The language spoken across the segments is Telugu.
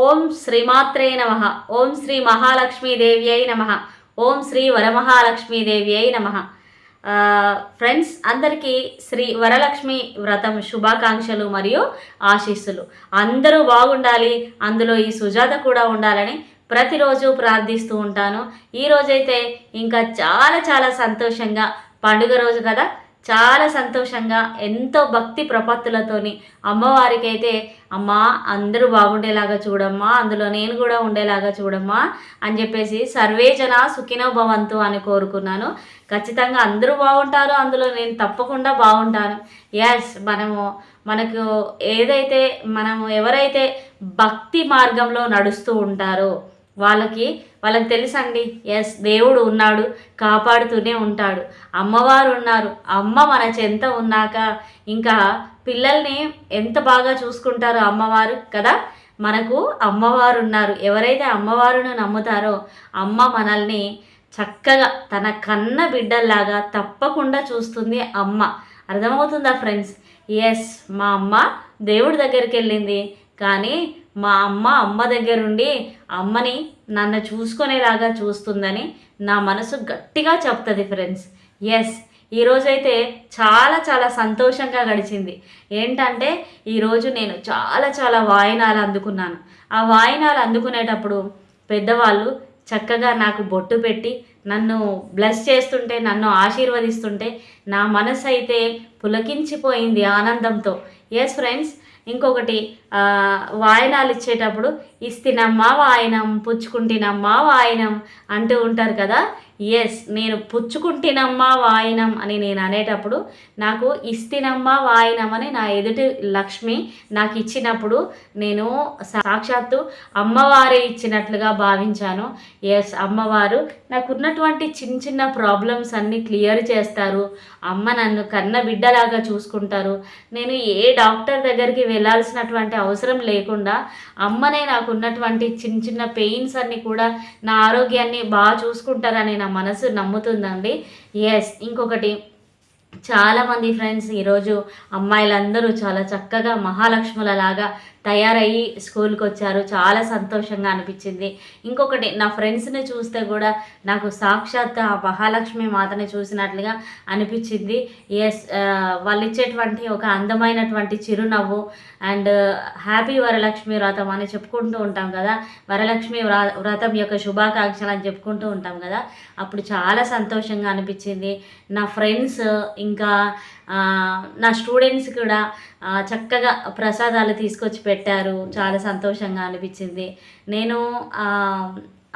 ఓం శ్రీమాత్రే నమ. ఓం శ్రీ మహాలక్ష్మీదేవి అయి నమ. ఓం శ్రీ వరమహాలక్ష్మీదేవి అయి నమ ఫ్రెండ్స్ అందరికీ శ్రీ వరలక్ష్మి వ్రతం శుభాకాంక్షలు మరియు ఆశీస్సులు. అందరూ బాగుండాలి అందులో ఈ సుజాత కూడా ఉండాలని ప్రతిరోజు ప్రార్థిస్తూ ఉంటాను. ఈ రోజైతే ఇంకా చాలా చాలా సంతోషంగా పండుగ రోజు కదా? చాలా సంతోషంగా ఎంతో భక్తి ప్రపత్తులతోని అమ్మవారికి అయితే అమ్మా అందరూ బాగుండేలాగా చూడమ్మా అందులో నేను కూడా ఉండేలాగా చూడమ్మా అని చెప్పేసి సర్వేజన సుఖినో భవంతు అని కోరుకున్నాను. ఖచ్చితంగా అందరూ బాగుంటారు అందులో నేను తప్పకుండా బాగుంటాను. ఎస్ మనము మనకు ఏదైతే మనము ఎవరైతే భక్తి మార్గంలో నడుస్తూ ఉంటారో వాళ్ళకి వాళ్ళకి తెలుసండి? ఎస్ దేవుడు ఉన్నాడు కాపాడుతూనే ఉంటాడు. అమ్మవారు ఉన్నారు. అమ్మ మన చెంత ఉన్నాక ఇంకా పిల్లల్ని ఎంత బాగా చూసుకుంటారో అమ్మవారు కదా? మనకు అమ్మవారు ఉన్నారు. ఎవరైతే అమ్మవారును నమ్ముతారో అమ్మ మనల్ని చక్కగా తన కన్న బిడ్డల్లాగా తప్పకుండా చూస్తుంది అమ్మ. అర్థమవుతుందా ఫ్రెండ్స్ ఎస్ మా అమ్మ దేవుడి దగ్గరికి వెళ్ళింది. కానీ మా అమ్మ అమ్మ దగ్గరుండి అమ్మని నన్ను చూసుకునేలాగా చూస్తుందని నా మనసు గట్టిగా చెప్తుంది ఫ్రెండ్స్. ఎస్ ఈరోజైతే చాలా చాలా సంతోషంగా గడిచింది. ఏంటంటే ఈరోజు నేను చాలా చాలా వాయినాలు అందుకున్నాను. ఆ వాయినాలు అందుకునేటప్పుడు పెద్దవాళ్ళు చక్కగా నాకు బొట్టు పెట్టి నన్ను బ్లెస్ చేస్తుంటే నన్ను ఆశీర్వదిస్తుంటే నా మనసు అయితే పులకించిపోయింది ఆనందంతో. ఎస్ ఫ్రెండ్స్ ఇంకొకటి వాయనాలు ఇచ్చేటప్పుడు ఇస్తినమ్మా వాయనం పుచ్చుకుంటినమ్మా వాయనం అంటూ ఉంటారు కదా. ఎస్ నేను పుచ్చుకుంటేనమ్మా వాయినం అని నేను అనేటప్పుడు నాకు ఇస్తినమ్మా వాయినం అని నా ఎదుటి లక్ష్మి నాకు ఇచ్చినప్పుడు నేను సాక్షాత్తు అమ్మవారే ఇచ్చినట్లుగా భావించాను. ఎస్ అమ్మవారు నాకున్నటువంటి చిన్న చిన్న ప్రాబ్లమ్స్ అన్నీ క్లియర్ చేస్తారు. అమ్మ నన్ను కన్న బిడ్డలాగా చూసుకుంటారు. నేను ఏ డాక్టర్ దగ్గరికి వెళ్ళాల్సినటువంటి అవసరం లేకుండా అమ్మనే నాకు ఉన్నటువంటి చిన్న చిన్న పెయిన్స్ అన్నీ కూడా నా ఆరోగ్యాన్ని బాగా చూసుకుంటారని నా మనసు నమ్ముతుందండి. ఎస్ ఇంకొకటి చాలామంది ఫ్రెండ్స్ ఈరోజు అమ్మాయిలందరూ చాలా చక్కగా మహాలక్ష్ములలాగా తయారయ్యి స్కూల్కి వచ్చారు చాలా సంతోషంగా అనిపించింది. ఇంకొకటి నా ఫ్రెండ్స్ని చూస్తే కూడా నాకు సాక్షాత్ ఆ మహాలక్ష్మి మాతని చూసినట్లుగా అనిపించింది. ఎస్ వాళ్ళు ఇచ్చేటువంటి ఒక అందమైనటువంటి చిరునవ్వు అండ్ హ్యాపీ వరలక్ష్మి వ్రతం అని చెప్పుకుంటూ ఉంటాం కదా. వరలక్ష్మి వ్రతం యొక్క శుభాకాంక్షలు అని చెప్పుకుంటూ ఉంటాం కదా. అప్పుడు చాలా సంతోషంగా అనిపించింది. నా ఫ్రెండ్స్ ఇంకా నా స్టూడెంట్స్ కూడా చక్కగా ప్రసాదాలు తీసుకొచ్చి పెట్టారు. చాలా సంతోషంగా అనిపించింది. నేను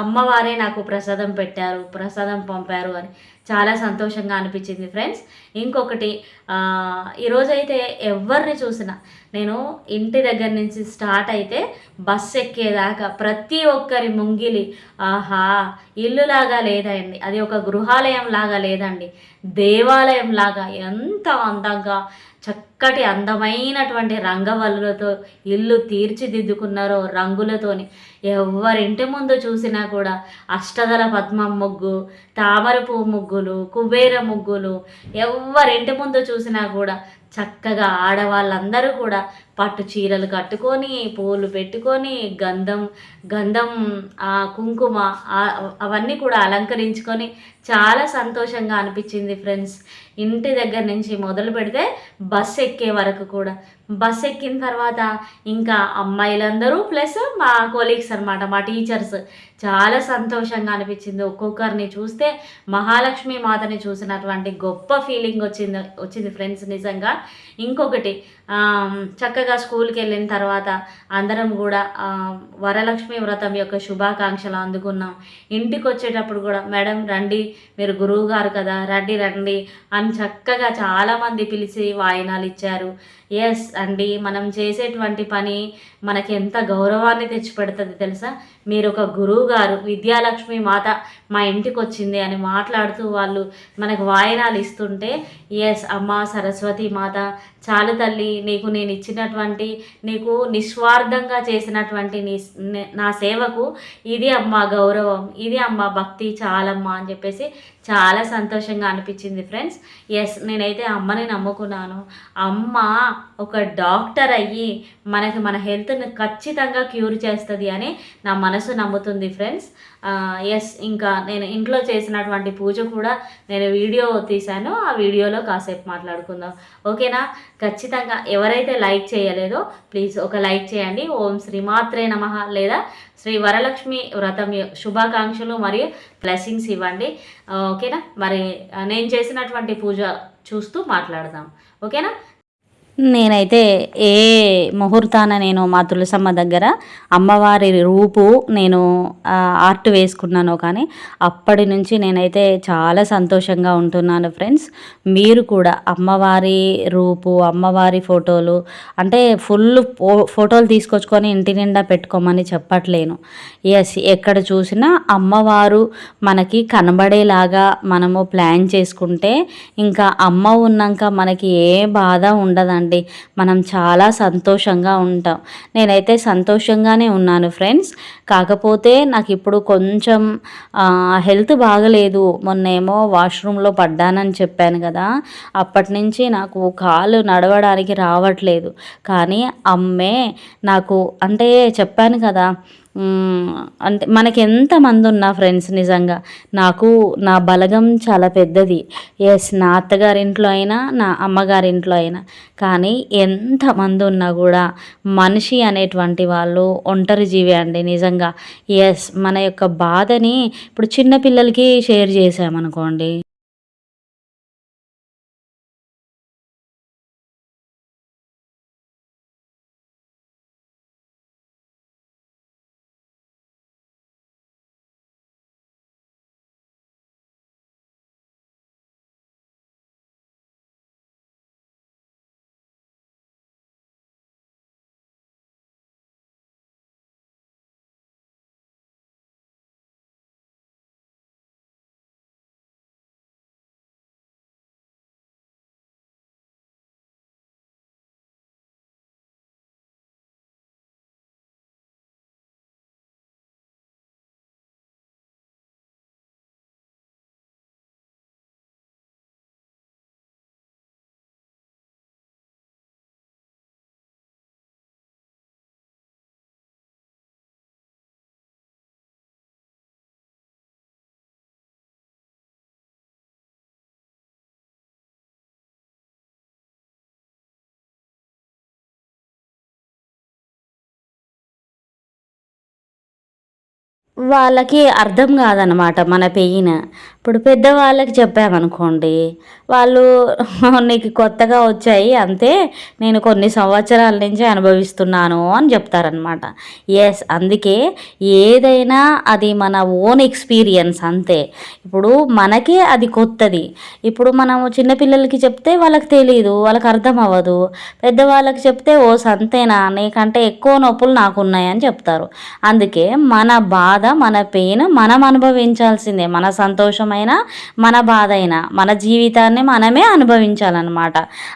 అమ్మవారే నాకు ప్రసాదం పెట్టారు ప్రసాదం పంపారు అని చాలా సంతోషంగా అనిపించింది ఫ్రెండ్స్. ఇంకొకటి ఈరోజైతే ఎవరిని చూసినా నేను ఇంటి దగ్గర నుంచి స్టార్ట్ అయితే బస్ ఎక్కేదాకా ప్రతి ఒక్కరి ముంగిలి ఆహా ఇల్లులాగా లేదండి. అది ఒక గృహాలయం లాగా లేదండి. దేవాలయం లాగా ఎంత అందంగా చక్కటి అందమైనటువంటి రంగవల్లులతో ఇల్లు తీర్చిదిద్దుకున్నారో రంగులతోని. ఎవరింటి ముందు చూసినా కూడా అష్టదల పద్మం ముగ్గు తామర పువ్వు ముగ్గులు కుబేర ముగ్గులు ఎవరింటి ముందు చూసినా కూడా చక్కగా ఆడవాళ్ళందరూ కూడా పట్టు చీరలు కట్టుకొని పూలు పెట్టుకొని గంధం గంధం ఆ, కుంకుమ అవన్నీ కూడా అలంకరించుకొని చాలా సంతోషంగా అనిపించింది ఫ్రెండ్స్. ఇంటి దగ్గర నుంచి మొదలు పెడితే బస్ ఎక్కే వరకు కూడా. బస్ ఎక్కిన తర్వాత ఇంకా అమ్మాయిలందరూ ప్లస్ మా కొలీగ్స్ అనమాట మా టీచర్స్. చాలా సంతోషంగా అనిపించింది. ఒక్కొక్కరిని చూస్తే మహాలక్ష్మి మాతని చూసినటువంటి గొప్ప ఫీలింగ్ వచ్చింది వచ్చింది ఫ్రెండ్స్ నిజంగా. ఇంకొకటి చక్కగా చక్కగా స్కూల్కి వెళ్ళిన తర్వాత అందరం కూడా వరలక్ష్మి వ్రతం యొక్క శుభాకాంక్షలు అందుకున్నాం. ఇంటికి వచ్చేటప్పుడు కూడా మేడం రండి మీరు గురువు గారు కదా రండి రండి అని చక్కగా చాలామంది పిలిచి వాయినాలు ఇచ్చారు. ఎస్ అండి. మనం చేసేటువంటి పని మనకి ఎంత గౌరవాన్ని తెచ్చిపెడుతుంది తెలుసా? మీరు ఒక గురువు గారు విద్యాలక్ష్మి మాత మా ఇంటికి వచ్చింది అని మాట్లాడుతూ వాళ్ళు మనకు వాయినాలు ఇస్తుంటే ఎస్ అమ్మ సరస్వతి మాత చాలు తల్లి నీకు నేను ఇచ్చినటువంటి నీకు నిస్వార్థంగా చేసినటువంటి నీ నా సేవకు ఇది అమ్మ గౌరవం ఇది అమ్మ భక్తి చాలమ్మా అని చెప్పేసి చాలా సంతోషంగా అనిపించింది ఫ్రెండ్స్ ఎస్ నేనైతే అమ్మని నమ్ముకున్నాను. అమ్మ ఒక డాక్టర్ అయ్యి మనకి మన హెల్త్ని ఖచ్చితంగా క్యూర్ చేస్తుంది అని నా మనసు నమ్ముతుంది ఫ్రెండ్స్. ఎస్ ఇంకా నేను ఇంట్లో చేసినటువంటి పూజ కూడా నేను వీడియో తీశాను. ఆ వీడియోలో కాసేపు మాట్లాడుకుందాం. ఓకేనా? ఖచ్చితంగా ఎవరైతే లైక్ చేయలేదో ప్లీజ్ ఒక లైక్ చేయండి. ఓం శ్రీమాత్రే నమ. లేదా శ్రీ వరలక్ష్మి వ్రతం శుభాకాంక్షలు మరియు బ్లెస్సింగ్స్ ఇవ్వండి. ఓకేనా? మరి నేను చేసినటువంటి పూజ చూస్తూ మాట్లాడదాం. ఓకేనా? నేనైతే ఏ ముహూర్తాన నేను మా తులసమ్మ దగ్గర అమ్మవారి రూపు నేను ఆర్ట్ వేసుకున్నానో కానీ అప్పటి నుంచి నేనైతే చాలా సంతోషంగా ఉంటున్నాను ఫ్రెండ్స్. మీరు కూడా అమ్మవారి రూపు అమ్మవారి ఫోటోలు అంటే ఫుల్ ఫోటోలు తీసుకొచ్చుకొని ఇంటి నిండా పెట్టుకోమని చెప్పట్లేను. ఎస్ ఎక్కడ చూసినా అమ్మవారు మనకి కనబడేలాగా మనము ప్లాన్ చేసుకుంటే ఇంకా అమ్మ ఉన్నాక మనకి ఏ బాధ ఉండదండి. మనం చాలా సంతోషంగా ఉంటాం. నేనైతే సంతోషంగానే ఉన్నాను ఫ్రెండ్స్. కాకపోతే నాకు ఇప్పుడు కొంచెం హెల్త్ బాగలేదు. మొన్నేమో వాష్రూమ్లో పడ్డానని చెప్పాను కదా. అప్పటి నుంచి నాకు కాలు నడవడానికి రావట్లేదు. కానీ అమ్మే నాకు అంటే చెప్పాను కదా అంటే మనకి ఎంతమంది ఉన్నా ఫ్రెండ్స్ నిజంగా. నాకు నా బలగం చాలా పెద్దది. ఎస్ నా అత్తగారింట్లో అయినా నా అమ్మగారింట్లో అయినా. కానీ ఎంతమంది ఉన్నా కూడా మనిషి అనేటువంటి వాళ్ళు ఒంటరి జీవి అండి నిజంగా. ఎస్ మన యొక్క బాధని ఇప్పుడు చిన్నపిల్లలకి షేర్ చేసామనుకోండి. వాళ్ళకి అర్థం కాదనమాట మన పెయిన్. ఇప్పుడు పెద్దవాళ్ళకి చెప్పామనుకోండి వాళ్ళు నీకు కొత్తగా వచ్చాయి అంతే నేను కొన్ని సంవత్సరాల నుంచి అనుభవిస్తున్నాను అని చెప్తారనమాట ఎస్ అందుకే ఏదైనా అది మన ఓన్ ఎక్స్పీరియన్స్ అంతే. ఇప్పుడు మనకే అది కొత్తది. ఇప్పుడు మనము చిన్నపిల్లలకి చెప్తే వాళ్ళకి తెలియదు వాళ్ళకి అర్థం అవ్వదు. పెద్దవాళ్ళకి చెప్తే ఓ సంతేనా నీకంటే ఎక్కువ నొప్పులు నాకున్నాయని చెప్తారు. అందుకే మన బాధ మన పెయిన్ మనం అనుభవించాల్సిందే. మన సంతోషమైన మన బాధ అయినా మన జీవితాన్ని మనమే అనుభవించాలన్నమాట.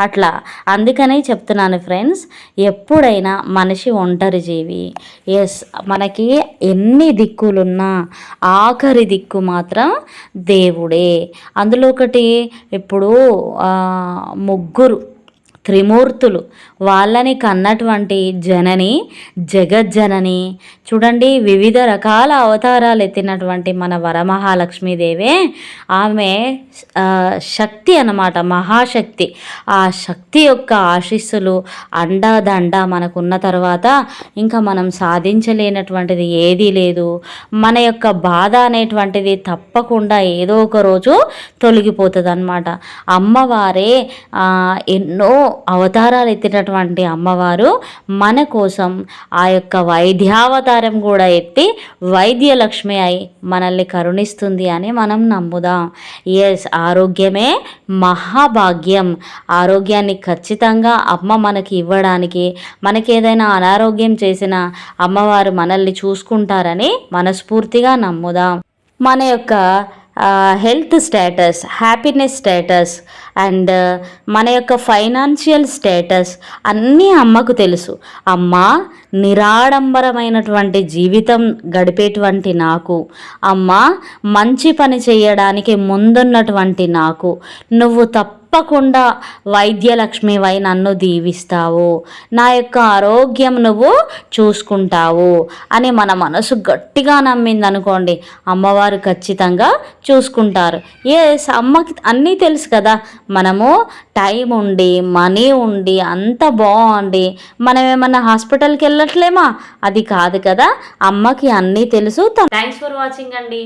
అట్లా అందుకనే చెప్తున్నాను ఫ్రెండ్స్ ఎప్పుడైనా మనిషి ఒంటరి జీవి. ఎస్ మనకి ఎన్ని దిక్కులున్నా ఆఖరి దిక్కు మాత్రం దేవుడే. అందులో ఒకటి ఇప్పుడు ముగ్గురు త్రిమూర్తులు వాళ్ళని కన్నటువంటి జనని జగజ్జనని చూడండి వివిధ రకాల అవతారాలు ఎత్తినటువంటి మన వరమహాలక్ష్మీదేవే ఆమె శక్తి అన్నమాట మహాశక్తి. ఆ శక్తి యొక్క ఆశీస్సులు అండాదండ మనకున్న తర్వాత ఇంకా మనం సాధించలేనటువంటిది ఏదీ లేదు. మన యొక్క బాధ అనేటువంటిది తప్పకుండా ఏదో ఒక రోజు తొలగిపోతుంది అనమాట అమ్మవారే ఎన్నో అవతారాలు ఎత్తినటువంటి అమ్మవారు మన కోసం ఆ యొక్క వైద్యావతారం కూడా ఎత్తి వైద్యలక్ష్మి అయి మనల్ని కరుణిస్తుంది అని మనం నమ్ముదాం. ఎస్ ఆరోగ్యమే మహాభాగ్యం. ఆరోగ్యాన్ని ఖచ్చితంగా అమ్మ మనకి ఇవ్వడానికి మనకి ఏదైనా అనారోగ్యం చేసిన అమ్మవారు మనల్ని చూసుకుంటారని మనస్ఫూర్తిగా నమ్ముదాం. మన యొక్క health status happiness status and మన యొక్క ఫైనాన్షియల్ స్టేటస్ అన్నీ అమ్మకు తెలుసు. అమ్మ నిరాడంబరమైనటువంటి జీవితం గడిపేటువంటి నాకు. అమ్మ మంచి పని చేయడానికి ముందున్నటువంటి నాకు. నువ్వు తప్ప తప్పకుండా వైద్యలక్ష్మివై నన్ను దీవిస్తావు. నా యొక్క ఆరోగ్యం నువ్వు చూసుకుంటావు అని మన మనసు గట్టిగా నమ్మింది అనుకోండి అమ్మవారు ఖచ్చితంగా చూసుకుంటారు. ఏ అమ్మకి అన్నీ తెలుసు కదా. మనము టైం ఉండి మనీ ఉండి అంత బాగుండి మనం ఏమన్నా హాస్పిటల్కి వెళ్ళట్లేమా? అది కాదు కదా. అమ్మకి అన్నీ తెలుసు. థ్యాంక్స్ ఫర్ వాచింగ్ అండి.